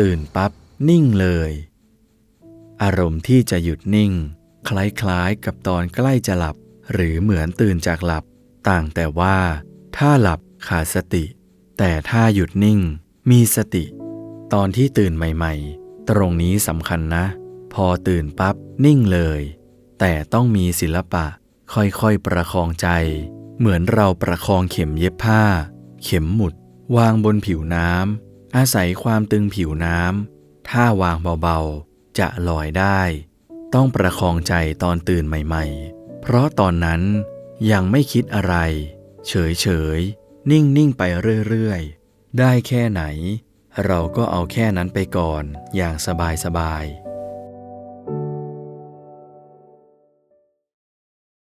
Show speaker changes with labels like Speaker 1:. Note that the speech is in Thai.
Speaker 1: ตื่นปั๊บนิ่งเลย อารมณ์ที่จะหยุดนิ่ง คล้ายๆกับตอนใกล้จะหลับ หรือเหมือนตื่นจากหลับ ต่างแต่ว่า ถ้าหลับขาดสติ แต่ถ้าหยุดนิ่ง มีสติ ตอนที่ตื่นใหม่ ๆ ตรงนี้สำคัญนะ พอตื่นปั๊บนิ่งเลย แต่ต้องมีศิลปะ ค่อยๆประคองใจ เหมือนเราประคองเข็มเย็บผ้า เข็มหมุด วางบนผิวน้ำ อาศัยความตึงผิวน้ำถ้าวางเบาๆ จะลอยได้ ต้องประคองใจตอนตื่นใหม่ๆ เพราะตอนนั้นยังไม่คิดอะไร เฉยๆ นิ่งๆ ไปเรื่อยๆ ได้แค่ไหน เราก็เอาแค่นั้นไปก่อนอย่างสบายๆ